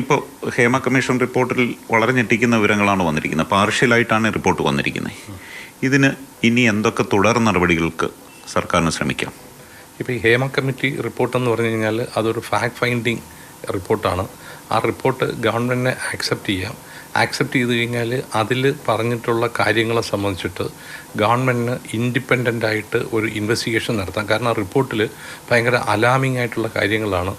ഇപ്പോൾ ഹേമ കമ്മീഷൻ റിപ്പോർട്ടിൽ വളരെ ഞെട്ടിക്കുന്ന വിവരങ്ങളാണ് വന്നിരിക്കുന്നത്. പാർഷ്യലായിട്ടാണ് റിപ്പോർട്ട് വന്നിരിക്കുന്നത്. ഇതിന് ഇനി എന്തൊക്കെ തുടർ നടപടികൾക്ക് സർക്കാരിന് ശ്രമിക്കാം? ഇപ്പോൾ ഈ ഹേമ കമ്മിറ്റി റിപ്പോർട്ടെന്ന് പറഞ്ഞു കഴിഞ്ഞാൽ അതൊരു ഫാക്ട് ഫൈൻഡിങ് റിപ്പോർട്ടാണ്. ആ റിപ്പോർട്ട് ഗവൺമെന്റിനെ ആക്സെപ്റ്റ് ചെയ്യാം. ആക്സെപ്റ്റ് ചെയ്ത് കഴിഞ്ഞാൽ അതിൽ പറഞ്ഞിട്ടുള്ള കാര്യങ്ങളെ സംബന്ധിച്ചിട്ട് ഗവൺമെന്റിന് ഇൻഡിപെൻഡന്റ് ആയിട്ട് ഒരു ഇൻവെസ്റ്റിഗേഷൻ നടത്താം. കാരണം ആ റിപ്പോർട്ടിൽ ഭയങ്കര അലാമിംഗ് ആയിട്ടുള്ള കാര്യങ്ങളാണ്.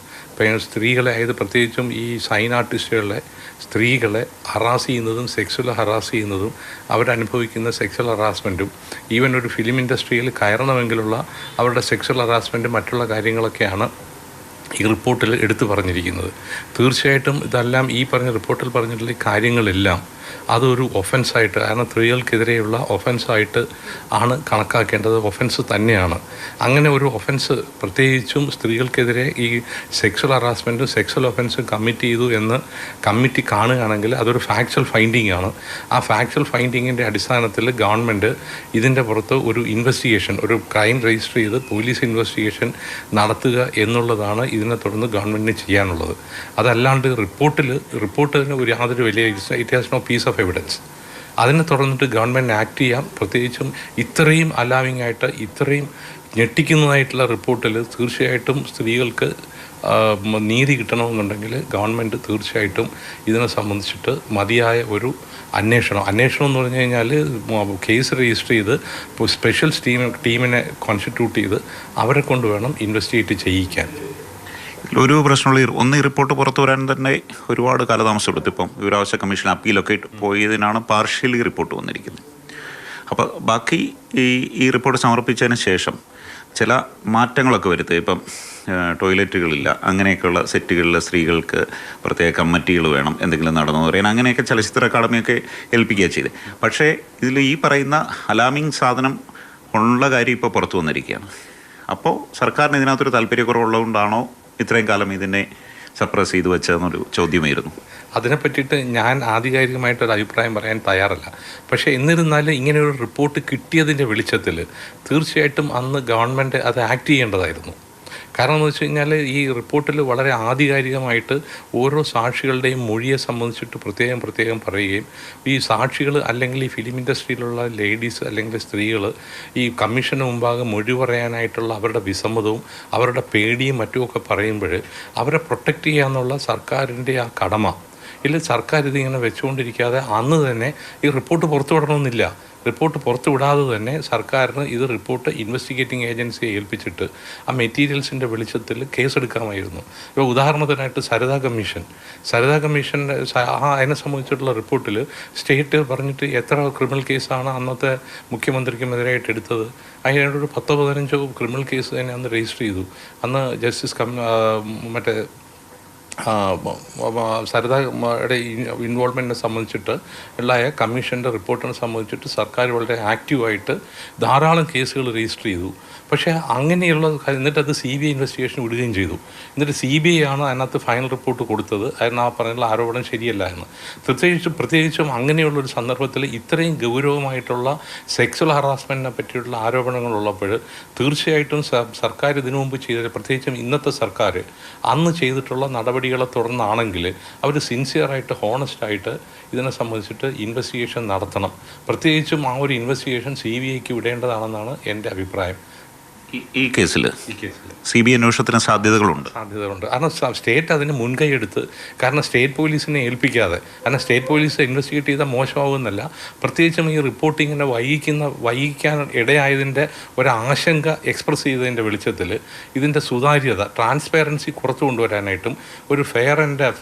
സ്ത്രീകളെ അതായത് പ്രത്യേകിച്ചും ഈ സൈൻ ആർട്ടിസ്റ്റുകളെ സ്ത്രീകളെ ഹറാസ് ചെയ്യുന്നതും സെക്സ്വൽ ഹറാസ് ചെയ്യുന്നതും അവരനുഭവിക്കുന്ന സെക്സ്വൽ ഹറാസ്മെന്റും ഈവൻ ഒരു ഫിലിം ഇൻഡസ്ട്രിയിൽ കയറണമെങ്കിലുള്ള അവരുടെ സെക്സ്വൽ ഹറാസ്മെന്റും മറ്റുള്ള കാര്യങ്ങളൊക്കെയാണ് ഈ റിപ്പോർട്ടിൽ എടുത്തു പറഞ്ഞിരിക്കുന്നത്. തീർച്ചയായിട്ടും ഇതെല്ലാം ഈ പറഞ്ഞ റിപ്പോർട്ടിൽ പറഞ്ഞിട്ടുള്ള കാര്യങ്ങളെല്ലാം അതൊരു ഒഫൻസായിട്ട് കാരണം സ്ത്രീകൾക്കെതിരെയുള്ള ഒഫൻസായിട്ട് ആണ് കണക്കാക്കേണ്ടത്. ഒഫൻസ് തന്നെയാണ്. അങ്ങനെ ഒരു ഒഫൻസ് പ്രത്യേകിച്ചും സ്ത്രീകൾക്കെതിരെ ഈ സെക്സ്വൽ ഹറാസ്മെന്റും സെക്സ്വൽ ഒഫൻസും കമ്മിറ്റ് ചെയ്തു എന്ന് കമ്മിറ്റി കാണുകയാണെങ്കിൽ അതൊരു ഫാക്ച്വൽ ഫൈൻഡിങ് ആണ്. ആ ഫാക്ച്വൽ ഫൈൻഡിങ്ങിന്റെ അടിസ്ഥാനത്തിൽ ഗവൺമെന്റ് ഇതിന്റെ പുറത്ത് ഒരു ഇൻവെസ്റ്റിഗേഷൻ ഒരു ക്രൈം രജിസ്റ്റർ ചെയ്ത് പോലീസ് ഇൻവെസ്റ്റിഗേഷൻ നടത്തുക എന്നുള്ളതാണ് ഇതിനെ തുടർന്ന് ഗവൺമെന്റിന് ചെയ്യാനുള്ളത്. അതല്ലാണ്ട് റിപ്പോർട്ടിൽ റിപ്പോർട്ടിന് ഒരു യാതൊരു വലിയ it has no piece of evidence അതിനെ തുടർന്നിട്ട് ഗവൺമെന്റ് ആക്ട് ചെയ്യാം. പ്രത്യേകിച്ചും ഇത്രയും അലാവിംഗ് ആയിട്ട് ഇത്രയും ഞെട്ടിക്കുന്നതായിട്ടുള്ള റിപ്പോർട്ടിൽ തീർച്ചയായിട്ടും സ്ത്രീകൾക്ക് നീതി കിട്ടണമെന്നുണ്ടെങ്കിൽ ഗവൺമെന്റ് തീർച്ചയായിട്ടും ഇതിനെ സംബന്ധിച്ചിട്ട് മതിയായ ഒരു അന്വേഷണം. അന്വേഷണം എന്ന് പറഞ്ഞു കഴിഞ്ഞാൽ കേസ് രജിസ്റ്റർ ചെയ്ത് സ്പെഷ്യൽ ടീം ടീമിനെ കോൺസ്റ്റിറ്റ്യൂട്ട് ചെയ്ത് അവരെ കൊണ്ട് വേണം ഇൻവെസ്റ്റിഗേറ്റ് ചെയ്യിക്കാൻ. ഒരു പ്രശ്നമുള്ള ഒന്ന് ഈ റിപ്പോർട്ട് പുറത്തു വരാൻ തന്നെ ഒരുപാട് കാലതാമസം എടുത്തു ഇപ്പം വിവരാവകാശ കമ്മീഷൻ അപ്പീലൊക്കെ പോയതിനാണ് പാർഷ്യലി റിപ്പോർട്ട് വന്നിരിക്കുന്നത്. അപ്പോൾ ബാക്കി ഈ ഈ റിപ്പോർട്ട് സമർപ്പിച്ചതിന് ശേഷം ചില മാറ്റങ്ങളൊക്കെ വരുത്തുക. ഇപ്പം ടോയ്ലറ്റുകളില്ല. അങ്ങനെയൊക്കെയുള്ള സെറ്റുകളിൽ സ്ത്രീകൾക്ക് പ്രത്യേക കമ്മിറ്റികൾ വേണം എന്തെങ്കിലും നടന്നു പറയാൻ അങ്ങനെയൊക്കെ ചലച്ചിത്ര അക്കാദമിയൊക്കെ ഏൽപ്പിക്കുക ചെയ്ത്. പക്ഷേ ഇതിൽ ഈ പറയുന്ന അലാമിങ് സാധനം ഉള്ള കാര്യം ഇപ്പോൾ പുറത്തു വന്നിരിക്കുകയാണ്. അപ്പോൾ സർക്കാരിന് ഇതിനകത്തൊരു താല്പര്യക്കുറവുള്ളതുകൊണ്ടാണോ ഇത്രയും കാലം ഇതിനെ സപ്രസ് ചെയ്തു വെച്ചതെന്നൊരു ചോദ്യമായിരുന്നു. അതിനെ പറ്റിയിട്ട് ഞാൻ ആധികാരികമായിട്ടൊരു അഭിപ്രായം പറയാൻ തയ്യാറല്ല. പക്ഷേ എന്നിരുന്നാലും ഇങ്ങനെ ഒരു റിപ്പോർട്ട് കിട്ടിയതിന്റെ വെളിച്ചത്തിൽ തീർച്ചയായിട്ടും അന്ന് ഗവൺമെന്റ് അത് ആക്ട് ചെയ്യേണ്ടതായിരുന്നു. കാരണം എന്ന് വെച്ച് കഴിഞ്ഞാൽ ഈ റിപ്പോർട്ടിൽ വളരെ ആധികാരികമായിട്ട് ഓരോ സാക്ഷികളുടെയും മൊഴിയെ സംബന്ധിച്ചിട്ട് പ്രത്യേകം പ്രത്യേകം പറയുകയും ഈ സാക്ഷികൾ അല്ലെങ്കിൽ ഈ ഫിലിം ഇൻഡസ്ട്രിയിലുള്ള ലേഡീസ് അല്ലെങ്കിൽ സ്ത്രീകൾ ഈ കമ്മീഷന് മുമ്പാകെ മൊഴി പറയാനായിട്ടുള്ള അവരുടെ വിസമ്മതവും അവരുടെ പേടിയും മറ്റുമൊക്കെ പറയുമ്പോൾ അവരെ പ്രൊട്ടക്റ്റ് ചെയ്യാന്നുള്ള സർക്കാരിന്റെ ആ കടമ. ഇല്ല സർക്കാർ ഇതിങ്ങനെ വെച്ചുകൊണ്ടിരിക്കാതെ അന്ന് തന്നെ ഈ റിപ്പോർട്ട് പുറത്തു വിടണമെന്നില്ല. റിപ്പോർട്ട് പുറത്തുവിടാതെ തന്നെ സർക്കാരിന് ഇത് റിപ്പോർട്ട് ഇൻവെസ്റ്റിഗേറ്റിംഗ് ഏജൻസിയെ ഏൽപ്പിച്ചിട്ട് ആ മെറ്റീരിയൽസിന്റെ വെളിച്ചത്തിൽ കേസെടുക്കാമായിരുന്നു. ഇപ്പോൾ ഉദാഹരണത്തിനായിട്ട് സരിത കമ്മീഷൻ. സരിത കമ്മീഷന്റെ അതിനെ സംബന്ധിച്ചിട്ടുള്ള റിപ്പോർട്ടിൽ സ്റ്റേറ്റ് പറഞ്ഞിട്ട് എത്ര ക്രിമിനൽ കേസാണ് അന്നത്തെ മുഖ്യമന്ത്രിക്കുമെതിരായിട്ട് എടുത്തത്. അതിനൊരു പത്തോ പതിനഞ്ചോ ക്രിമിനൽ കേസ് തന്നെ അന്ന് രജിസ്റ്റർ ചെയ്തു. അന്ന് ജസ്റ്റിസ് കം മറ്റേ സരിതയുടെ ഇൻവോൾവ്മെന്റിനെ സംബന്ധിച്ചിട്ട് ഉണ്ടായ കമ്മീഷന്റെ റിപ്പോർട്ടിനെ സംബന്ധിച്ചിട്ട് സർക്കാർ വളരെ ആക്റ്റീവായിട്ട് ധാരാളം കേസുകൾ രജിസ്റ്റർ ചെയ്തു. പക്ഷേ അങ്ങനെയുള്ള എന്നിട്ട് അത് സി ബി ഐ ഇൻവെസ്റ്റിഗേഷൻ വിടുകയും ചെയ്തു. എന്നിട്ട് സി ബി ഐ ആണ് അതിനകത്ത് ഫൈനൽ റിപ്പോർട്ട് കൊടുത്തത്. അതിന് ആ പറഞ്ഞുള്ള ആരോപണം ശരിയല്ല എന്ന്. പ്രത്യേകിച്ചും പ്രത്യേകിച്ചും അങ്ങനെയുള്ളൊരു സന്ദർഭത്തിൽ ഇത്രയും ഗൗരവമായിട്ടുള്ള സെക്സ്വൽ ഹറാസ്മെന്റിനെ പറ്റിയുള്ള ആരോപണങ്ങൾ ഉള്ളപ്പോൾ തീർച്ചയായിട്ടും സർക്കാർ ഇതിനു മുമ്പ് ചെയ്ത പ്രത്യേകിച്ചും ഇന്നത്തെ സർക്കാർ അന്ന് ചെയ്തിട്ടുള്ള നടപടികളെ തുടർന്നാണെങ്കിൽ അവർ സിൻസിയറായിട്ട് ഹോണസ്റ്റായിട്ട് ഇതിനെ സംബന്ധിച്ചിട്ട് ഇൻവെസ്റ്റിഗേഷൻ നടത്തണം. പ്രത്യേകിച്ചും ആ ഒരു ഇൻവെസ്റ്റിഗേഷൻ സി ബി ഐക്ക് വിടേണ്ടതാണെന്നാണ് എന്റെ അഭിപ്രായം. ഈ- കേസിൽ സി ബി അന്വേഷണത്തിന് സാധ്യതകളുണ്ട്. സാധ്യതകളുണ്ട്. കാരണം സ്റ്റേറ്റ് അതിന് മുൻകൈ എടുത്ത് കാരണം സ്റ്റേറ്റ് പോലീസിനെ ഏൽപ്പിക്കാതെ കാരണം സ്റ്റേറ്റ് പോലീസ് ഇൻവെസ്റ്റിഗേറ്റ് ചെയ്താൽ മോശമാകുന്നല്ല പ്രത്യേകിച്ചും ഈ റിപ്പോർട്ടിങ്ങിനെ വൈകിക്കുന്ന വൈകിക്കാൻ ഇടയായതിന്റെ ഒരാശങ്ക എക്സ്പ്രസ് ചെയ്തതിന്റെ വെളിച്ചത്തിൽ ഇതിന്റെ സുതാര്യത ട്രാൻസ്പെറൻസി കുറച്ചു കൊണ്ടുവരാനായിട്ടും ഒരു ഫെയർ ആൻഡ്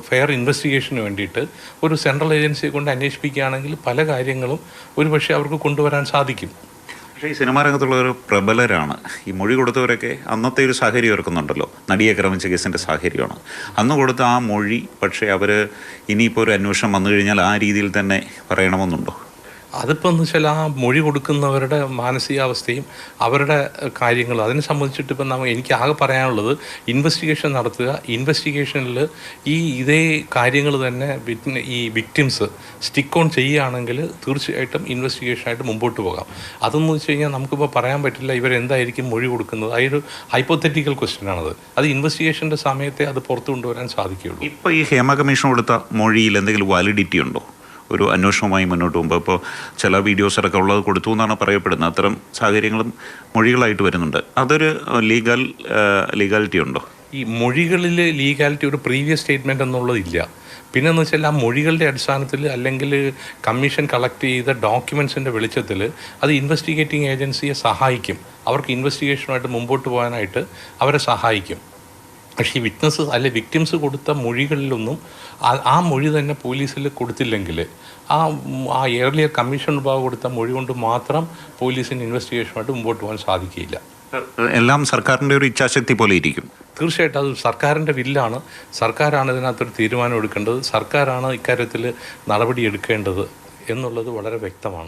ഫെയർ ഇൻവെസ്റ്റിഗേഷന് വേണ്ടിയിട്ട് ഒരു സെൻട്രൽ ഏജൻസിയെ കൊണ്ട് അന്വേഷിപ്പിക്കുകയാണെങ്കിൽ പല കാര്യങ്ങളും ഒരുപക്ഷെ അവർക്ക് കൊണ്ടുവരാൻ സാധിക്കും. പക്ഷേ ഈ സിനിമാ രംഗത്തുള്ളവർ പ്രബലരാണ്. ഈ മൊഴി കൊടുത്തവരൊക്കെ അന്നത്തെ ഒരു സാഹചര്യം ഓർക്കുന്നുണ്ടല്ലോ നടിയെ ക്രമിച്ച കേസിന്റെ സാഹചര്യമാണ്. അന്ന് കൊടുത്ത ആ മൊഴി പക്ഷേ അവർ ഇനിയിപ്പോൾ ഒരു അന്വേഷണം വന്നു കഴിഞ്ഞാൽ ആ രീതിയിൽ തന്നെ പറയണമെന്നുണ്ടോ? അതിപ്പോൾ എന്ന് വെച്ചാൽ ആ മൊഴി കൊടുക്കുന്നവരുടെ മാനസികാവസ്ഥയും അവരുടെ കാര്യങ്ങൾ അതിനെ സംബന്ധിച്ചിട്ട് ഇപ്പം നമ്മൾ എനിക്ക് ആകെ പറയാനുള്ളത് ഇൻവെസ്റ്റിഗേഷൻ നടത്തുക. ഇൻവെസ്റ്റിഗേഷനിൽ ഈ ഇതേ കാര്യങ്ങൾ തന്നെ ഈ വിക്ടിംസ് സ്റ്റിക്ക് ഓൺ ചെയ്യുകയാണെങ്കിൽ തീർച്ചയായിട്ടും ഇൻവെസ്റ്റിഗേഷനായിട്ട് മുമ്പോട്ട് പോകാം. അതെന്ന് വെച്ച് കഴിഞ്ഞാൽ നമുക്കിപ്പോൾ പറയാൻ പറ്റില്ല ഇവരെന്തായിരിക്കും മൊഴി കൊടുക്കുന്നത്. അതൊരു ഹൈപ്പോത്തറ്റിക്കൽ ക്വസ്റ്റ്യൻ ആണത്. അത് ഇൻവെസ്റ്റിഗേഷന്റെ സമയത്തെ അത് പുറത്തു കൊണ്ടുവരാൻ സാധിക്കുകയുള്ളൂ. ഇപ്പോൾ ഈ ഹേമ കമ്മീഷൻ കൊടുത്ത മൊഴിയിൽ എന്തെങ്കിലും വാലിഡിറ്റി ഉണ്ടോ? ഒരു അന്വേഷണവുമായി മുന്നോട്ട് പോകുമ്പോൾ ഇപ്പോൾ ചില വീഡിയോസിലൊക്കെ ഉള്ളത് കൊടുത്തു എന്നാണ് പറയപ്പെടുന്നത്. അത്തരം സാഹചര്യങ്ങളും മൊഴികളായിട്ട് വരുന്നുണ്ട്. അതൊരു ലീഗൽ ലീഗാലിറ്റി ഉണ്ടോ? ഈ മൊഴികളിൽ ലീഗാലിറ്റി ഒരു പ്രീവിയസ് സ്റ്റേറ്റ്മെന്റ് എന്നുള്ളതില്ല പിന്നെ എന്ന് വെച്ചാൽ ആ മൊഴികളുടെ അടിസ്ഥാനത്തിൽ അല്ലെങ്കിൽ കമ്മീഷൻ കളക്ട് ചെയ്ത ഡോക്യുമെൻസിന്റെ വെളിച്ചത്തിൽ അത് ഇൻവെസ്റ്റിഗേറ്റിംഗ് ഏജൻസിയെ സഹായിക്കും. അവർക്ക് ഇൻവെസ്റ്റിഗേഷനുമായിട്ട് മുമ്പോട്ട് പോകാനായിട്ട് അവരെ സഹായിക്കും. പക്ഷേ ഈ വിറ്റ്നസ് അല്ലെ വിക്ടിംസ് കൊടുത്ത മൊഴികളിലൊന്നും ആ- ആ മൊഴി തന്നെ പോലീസിൽ കൊടുത്തില്ലെങ്കിൽ ആ ആ ഏർലിയർ കമ്മീഷൻ വിഭാഗം കൊടുത്ത മൊഴി കൊണ്ട് മാത്രം പോലീസിന് ഇൻവെസ്റ്റിഗേഷനുമായിട്ട് മുമ്പോട്ട് പോകാൻ സാധിക്കുകയില്ല. എല്ലാം സർക്കാരിന്റെ ഒരു ഇച്ഛാശക്തി പോലെ ഇരിക്കും. തീർച്ചയായിട്ടും അത് സർക്കാരിന്റെ വില്ലാണ്. സർക്കാരാണ് ഇതിനകത്തൊരു തീരുമാനം എടുക്കേണ്ടത്. സർക്കാരാണ് ഇക്കാര്യത്തിൽ നടപടി എടുക്കേണ്ടത് എന്നുള്ളത് വളരെ വ്യക്തമാണ്.